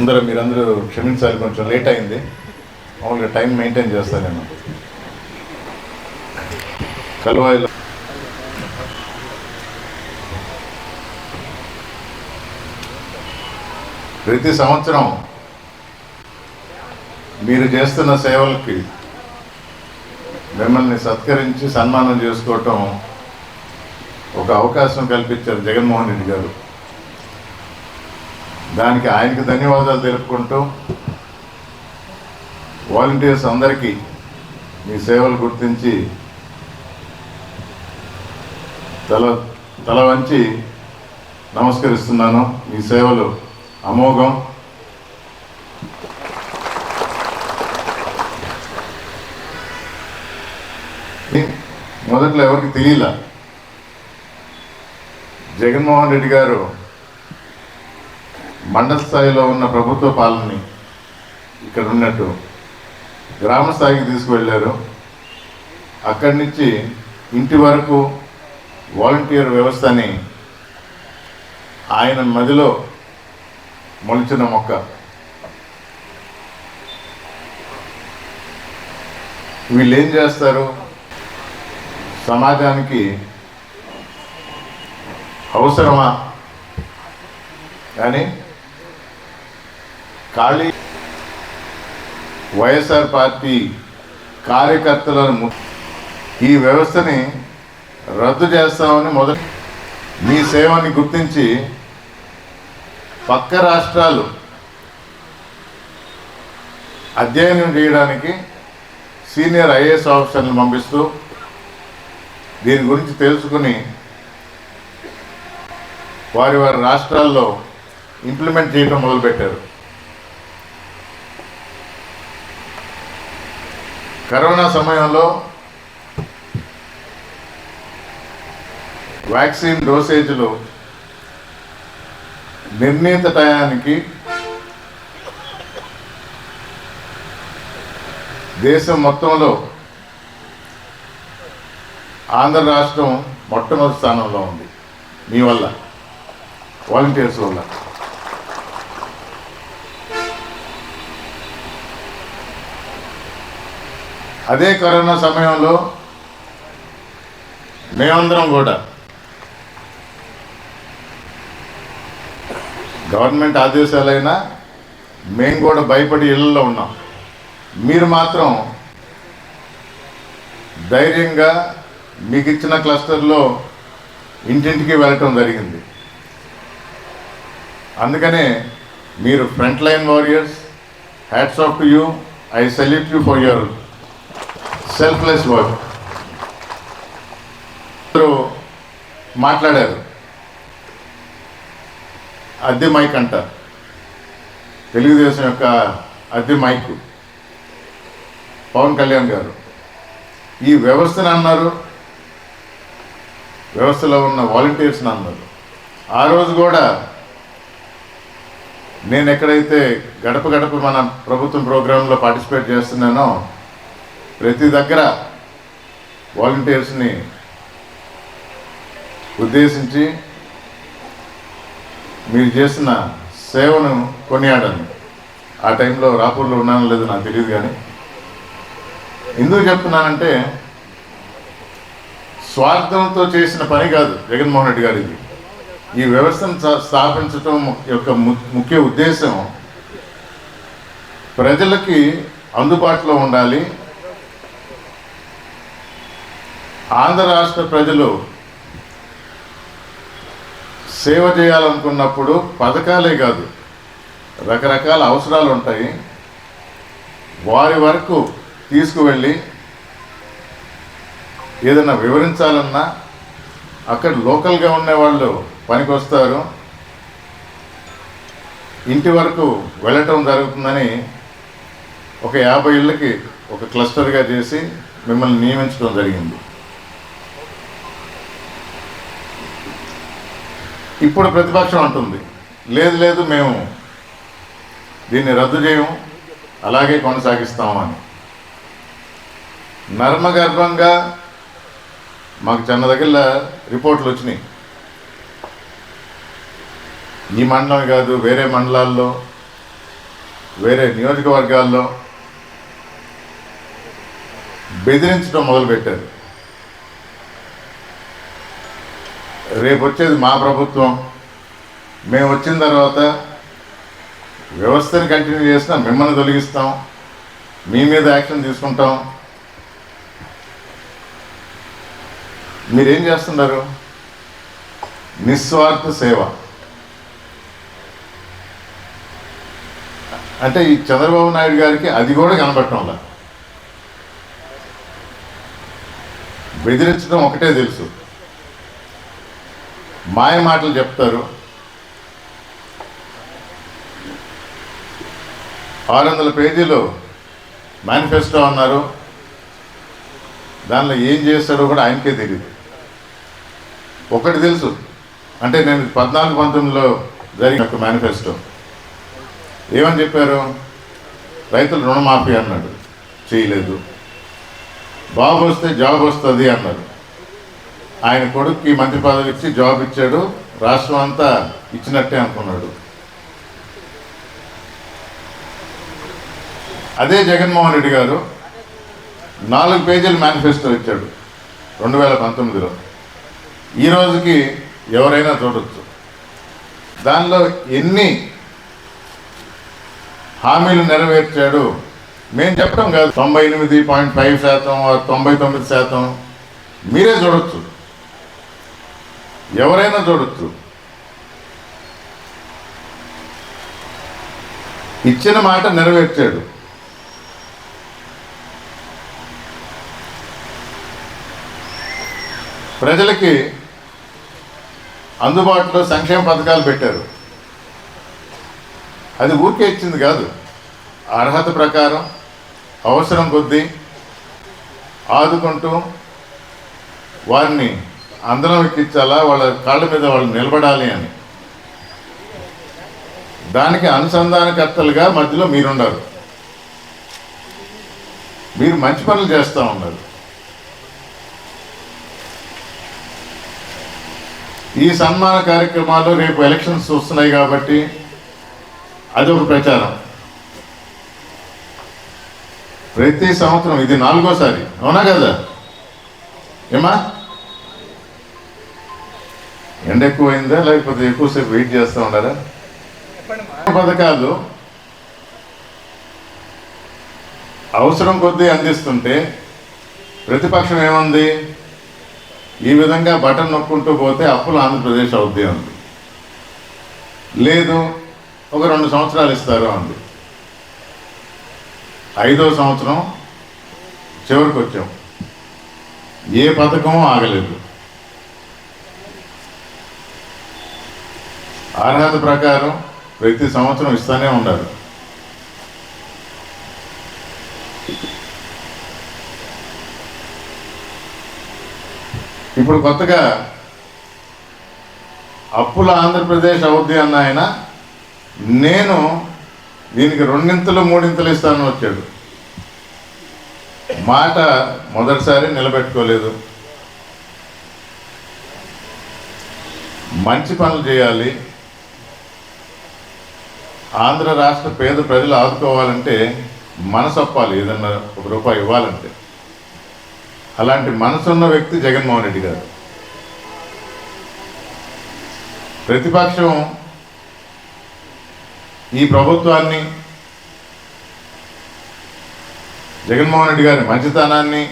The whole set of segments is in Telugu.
అందరూ మీరందరూ క్షమించాలి కొంచెం లేట్ అయింది. మామూలుగా టైం మెయింటైన్ చేస్తాను నేను. కలువాయిలో ప్రతి సంవత్సరం మీరు చేస్తున్న సేవలకి మిమ్మల్ని సత్కరించి సన్మానం చేసుకోవటం ఒక అవకాశం కల్పించారు జగన్మోహన్ రెడ్డి గారు. దానికి ఆయనకు ధన్యవాదాలు తెలుపుకుంటూ వాలంటీర్స్ అందరికీ మీ సేవలు గుర్తించి తల తల వంచి నమస్కరిస్తున్నాను. మీ సేవలు అమోఘం. మొదట్లో ఎవరికి తెలియలా? జగన్మోహన్ రెడ్డి గారు మండల స్థాయిలో ఉన్న ప్రభుత్వ పాలనని ఇక్కడ ఉన్నట్టు గ్రామ స్థాయికి తీసుకువెళ్ళారు. అక్కడి నుంచి ఇంటి వరకు వాలంటీర్ వ్యవస్థని ఆయన మదిలో మొలిచిన మొక్క. వీళ్ళు ఏం చేస్తారు? సమాజానికి అవసరమా? కానీ ఖాళీ వైఎస్ఆర్ పార్టీ కార్యకర్తలను ఈ వ్యవస్థని రద్దు చేస్తామని మొదటి మీ సేవని గుర్తించి పక్క రాష్ట్రాలు అధ్యయనం చేయడానికి సీనియర్ ఐఏఎస్ ఆఫీసర్లను పంపిస్తూ దీని గురించి తెలుసుకుని వారి వారి రాష్ట్రాల్లో ఇంప్లిమెంట్ చేయడం మొదలుపెట్టారు. కరోనా సమయంలో వ్యాక్సిన్ డోసేజ్లు నిర్ణీత టయానికి దేశం మొత్తంలో ఆంధ్ర రాష్ట్రం మొట్టమొదటి స్థానంలో ఉంది. మీ వల్ల వాలంటీర్స్ వల్ల. అదే కరోనా సమయంలో మేమందరం కూడా గవర్నమెంట్ ఆదేశాలైనా మేము కూడా భయపడి ఇళ్ళల్లో ఉన్నాం. మీరు మాత్రం ధైర్యంగా మీకు ఇచ్చిన క్లస్టర్లో ఇంటింటికి వెళ్ళటం జరిగింది. అందుకనే మీరు front line warriors hats off to you I salute you for your selfless work అందరూ మాట్లాడారు. అద్దె మైక్ అంట. తెలుగుదేశం యొక్క అద్దె మైక్. పవన్ కళ్యాణ్ గారు. ఈ వ్యవస్థను అన్నారు. వ్యవస్థలో ఉన్న వాలంటీర్స్ని అన్నారు. ఆ రోజు కూడా నేను ఎక్కడైతే గడప గడప మన ప్రభుత్వం ప్రోగ్రాంలో పార్టిసిపేట్ చేస్తున్నానో ప్రతి దగ్గర వాలంటీర్స్ని ఉద్దేశించి మీరు చేసిన సేవను కొనియాడను ఆ టైంలో రాపూర్లో ఉన్నానో లేదో నాకు తెలియదు కానీ. ఎందుకు చెప్తున్నానంటే స్వార్థంతో చేసిన పని కాదు జగన్మోహన్ రెడ్డి గారి ఇది ఈ వ్యవస్థను స్థాపించడం స్థాపించటం యొక్క ము- ముఖ్య ఉద్దేశం ప్రజలకి అందుబాటులో ఉండాలి ఆంధ్ర రాష్ట్ర ప్రజలు సేవ చేయాలనుకున్నప్పుడు పథకాలే కాదు రకరకాల అవసరాలు ఉంటాయి. వారి వరకు తీసుకువెళ్ళి ఏదైనా వివరించాలన్నా అక్కడ లోకల్గా ఉండేవాళ్ళు పనికి వస్తారు ఇంటి వరకు వెళ్ళటం జరుగుతుందని ఒక యాభై ఇళ్ళకి ఒక క్లస్టర్గా చేసి మిమ్మల్ని నియమించడం జరిగింది. ఇప్పుడు ప్రతిపక్షం అంటుంది. లేదు లేదు మేము దీన్ని రద్దు చేయము అలాగే కొనసాగిస్తాము అని నర్మగర్భంగా మాకు చిన్న దగ్గర రిపోర్ట్లు వచ్చినాయి. ఈ మండలం కాదు వేరే మండలాల్లో వేరే నియోజకవర్గాల్లో బెదిరించడం మొదలుపెట్టారు. రేపు వచ్చేది మా ప్రభుత్వం. మేము వచ్చిన తర్వాత వ్యవస్థని కంటిన్యూ చేసినా మిమ్మల్ని తొలగిస్తాం. మీ మీద యాక్షన్ తీసుకుంటాం. మీరేం చేస్తున్నారు? నిస్వార్థ సేవ. అంటే ఈ చంద్రబాబు నాయుడు గారికి అది కూడా కనబట్టంలా బెదిరించడం ఒకటే తెలుసు. మాయ మాటలు చెప్తారు. ఆరు వందల పేజీలు మేనిఫెస్టో అన్నారు. దానిలో ఏం చేస్తాడో కూడా ఆయనకే తెలియదు ఒకటి తెలుసు. అంటే నేను పద్నాలుగు పంతొమ్మిదిలో జరిగిన ఒక మేనిఫెస్టో. ఏమని చెప్పారు? రైతులు రుణమాఫీ అన్నాడు. చేయలేదు. బాబు వస్తే జాబ్ వస్తుంది అన్నారు. ఆయన కొడుక్కి మంత్రి పదవి ఇచ్చి జాబ్ ఇచ్చాడు. రాష్ట్రం అంతా ఇచ్చినట్టే అనుకున్నాడు. అదే జగన్మోహన్ రెడ్డి గారు నాలుగు పేజీలు మేనిఫెస్టో ఇచ్చాడు రెండు వేల పంతొమ్మిదిలో. ఈ రోజుకి ఎవరైనా చూడొచ్చు. దానిలో ఎన్ని హామీలు నెరవేర్చాడు? మేము చెప్పడం కాదు. తొంభై ఎనిమిది పాయింట్ ఫైవ్ శాతం తొంభై తొమ్మిది శాతం మీరే చూడొచ్చు. ఎవరైనా చూడొచ్చు. ఇచ్చిన మాట నెరవేర్చాడు. ప్రజలకి అందుబాటులో సంక్షేమ పథకాలు పెట్టారు. అది ఊరికే ఇచ్చింది కాదు. అర్హత ప్రకారం అవసరం కొద్దీ ఆదుకుంటూ వారిని అందరం ఎక్కించాలా వాళ్ళ కాళ్ళ మీద వాళ్ళు నిలబడాలి అని. దానికి అనుసంధానకర్తలుగా మధ్యలో మీరుండరు. మీరు మంచి పనులు చేస్తూ ఉన్నారు ఈ సన్మాన కార్యక్రమాలు రేపు ఎలక్షన్స్ వస్తున్నాయి కాబట్టి అది ఒక ప్రచారం. ప్రతి సంవత్సరం ఇది నాలుగోసారి. అవునా కదా? ఏమా? ఎండ ఎక్కువైందా లేకపోతే ఎక్కువసేపు వెయిట్ చేస్తూ ఉండారా పథకాలు అవసరం కొద్దీ అందిస్తుంటే ప్రతిపక్షం ఏముంది? ఈ విధంగా బటన్ నొక్కుంటూ పోతే అప్పులు ఆంధ్రప్రదేశ్ అవుద్ది అంది. లేదు ఒక రెండు సంవత్సరాలు ఇస్తారు అంది. ఐదో సంవత్సరం చివరికి వచ్చాం ఏ పథకమూ ఆగలేదు. అర్హత ప్రకారం ప్రతి సంవత్సరం ఇస్తానే ఉన్నారు ఇప్పుడు కొత్తగా అప్పుల ఆంధ్రప్రదేశ్ అవుద్ది అన్న ఆయన నేను దీనికి రెండింతలు మూడింతలు ఇస్తానని వచ్చాడు. మాట మొదటిసారి నిలబెట్టుకోలేదు. మంచి పనులు చేయాలి. ఆంధ్ర రాష్ట్ర పేద ప్రజలు ఆదుకోవాలంటే మనసొప్పాలి ఏదన్నా ఒక రూపాయి ఇవ్వాలంటే. అలాంటి మనసున్న వ్యక్తి జగన్మోహన్ రెడ్డి గారు. ప్రతిపక్షం ఈ ప్రభుత్వాన్ని జగన్మోహన్ రెడ్డి గారి మంచితనాన్ని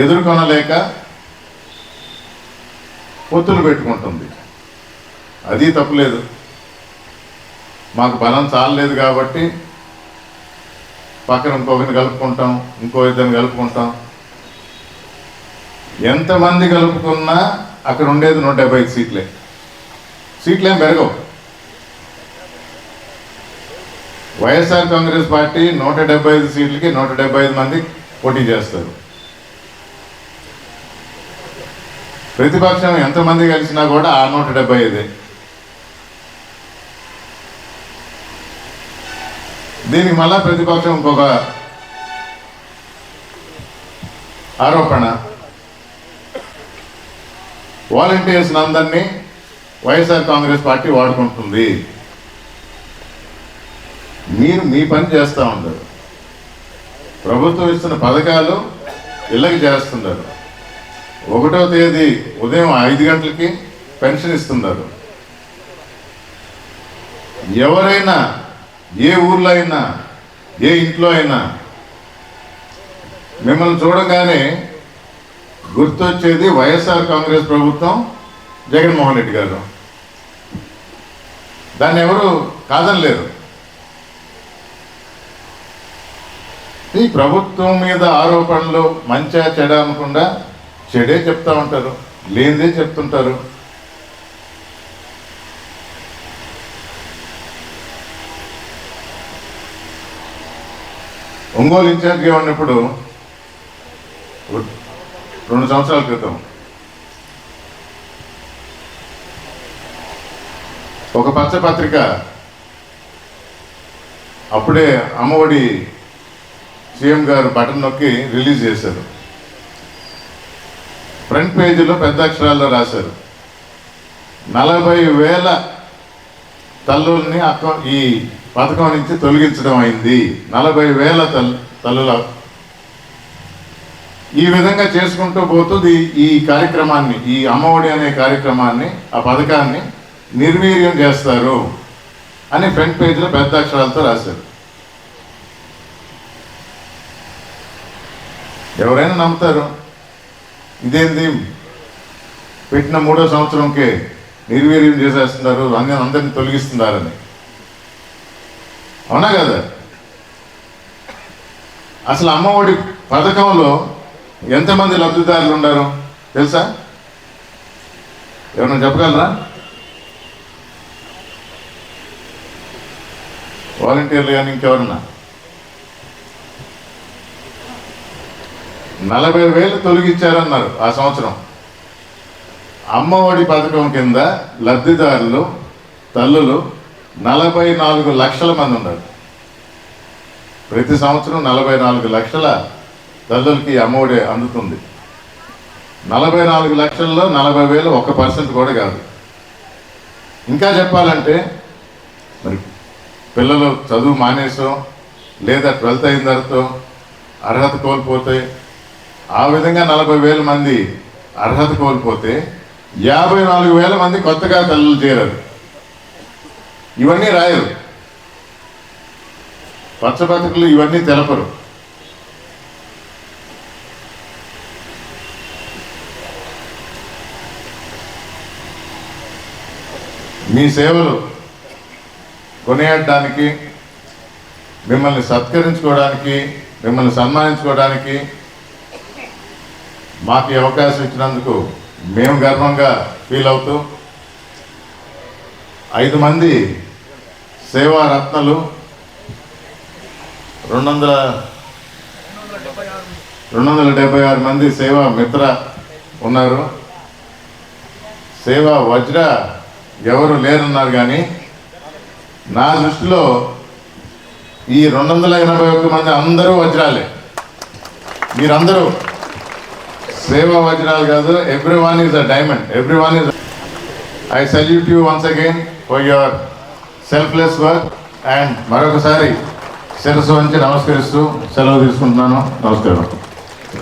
ఎదుర్కొనలేక పొత్తులు పెట్టుకుంటుంది. అది తప్పులేదు. మాకు బలం చాలలేదు కాబట్టి పక్కన ఇంకొకరిని కలుపుకుంటాం ఇంకో ఇద్దరిని కలుపుకుంటాం. ఎంతమంది కలుపుకున్నా అక్కడ ఉండేది నూట డెబ్బై ఐదు సీట్లే. సీట్లు పెరగవు. వైఎస్ఆర్ కాంగ్రెస్ పార్టీ నూట డెబ్బై ఐదు సీట్లకి నూట డెబ్బై ఐదు మంది పోటీ చేస్తారు. ప్రతిపక్షం ఎంతమంది కలిసినా కూడా ఆ నూట డెబ్బై ఐదే. దీనికి మళ్ళా ప్రతిపక్షం ఇంకొక ఆరోపణ. వాలంటీర్స్ అందరినీ వైఎస్ఆర్ కాంగ్రెస్ పార్టీ వాడుకుంటుంది. మీరు మీ పని చేస్తూ ఉంటారు ప్రభుత్వం ఇస్తున్న పథకాలు ఇళ్ళకి చేస్తున్నారు ఒకటో తేదీ ఉదయం ఐదు గంటలకి పెన్షన్ ఇస్తున్నారు ఎవరైనా ఏ ఊర్లో అయినా ఏ ఇంట్లో అయినా మిమ్మల్ని చూడగానే గుర్తొచ్చేది వైఎస్ఆర్ కాంగ్రెస్ ప్రభుత్వం జగన్మోహన్ రెడ్డి గారు. దాన్ని ఎవరు కాదనలేరు. ఈ ప్రభుత్వం మీద ఆరోపణలు మంచిగా చెడ అనకుండా చెడే చెప్తా ఉంటారు లేనిదే చెప్తుంటారు. ఒంగోలు ఇన్ఛార్జ్గా ఉన్నప్పుడు రెండు సంవత్సరాల క్రితం ఒక పచ్చ పత్రిక అప్పుడే అమ్మఒడి సీఎం గారు బటన్ నొక్కి రిలీజ్ చేశారు. ఫ్రంట్ పేజీలో పెద్ద అక్షరాల్లో రాశారు. నలభై వేల తల్లుల్ని అక్క ఈ పథకం నుంచి తొలగించడం అయింది. నలభై వేల తల్లుల ఈ విధంగా చేసుకుంటూ పోతుంది ఈ కార్యక్రమాన్ని ఈ అమ్మఒడి అనే కార్యక్రమాన్ని ఆ పథకాన్ని నిర్వీర్యం చేస్తారు అని ఫ్రంట్ పేజీలో పెద్ద అక్షరాలతో రాశారు. ఎవరైనా నమ్ముతారు? ఇదేంది? పెట్టిన మూడో సంవత్సరంకే నిర్వీర్యం చేసేస్తున్నారు అందరిని తొలగిస్తున్నారని. అవునా కదా? అసలు అమ్మఒడి పథకంలో ఎంతమంది లబ్ధిదారులు ఉన్నారు? తెలుసా? ఎవరైనా చెప్పగలరా? వాలంటీర్లు కానీ ఇంకెవరన్నా? నలభై వేలు తొలగించారన్నారు ఆ సంవత్సరం. అమ్మఒడి పథకం కింద లబ్ధిదారులు తల్లులు నలభై నాలుగు లక్షల మంది ఉన్నారు. ప్రతి సంవత్సరం నలభై నాలుగు లక్షల తల్లులకి అమ్మఒడి అందుతుంది. నలభై నాలుగు లక్షల్లో నలభై వేలు ఒక పర్సెంట్ కూడా కాదు. ఇంకా చెప్పాలంటే మరి పిల్లలు చదువు మానేసో లేదా ట్వెల్త్ అయిన తర్వాత అర్హత కోల్పోతే ఆ విధంగా నలభై వేల మంది అర్హత కోల్పోతే యాభై నాలుగు వేల మంది కొత్తగా తల్లులు చేరారు. ఇవన్నీ రాయరు. పచ్చబతుకులు ఇవన్నీ తెలపరు. మీ సేవలు కొనియాడడానికి మిమ్మల్ని సత్కరించుకోవడానికి మిమ్మల్ని సన్మానించుకోవడానికి మాకు అవకాశం ఇచ్చినందుకు మేము గర్వంగా ఫీల్ అవుతూ ఐదు మంది సేవారత్నలు రెండు వందల రెండు వందల డెబ్బై ఆరు మంది సేవా మిత్ర ఉన్నారు. సేవా వజ్ర ఎవరు లేరున్నారు కానీ నా దృష్టిలో ఈ రెండు వందల ఎనభై ఒక్క మంది అందరూ వజ్రాలే. మీరందరూ సేవా వజ్రాలు కాదు everyone is a diamond everyone is I salute you once again for your selfless work and మరొకసారి శిరస్సు వంచి నమస్కరిస్తూ సెలవు తీసుకుంటున్నాను. నమస్కారం.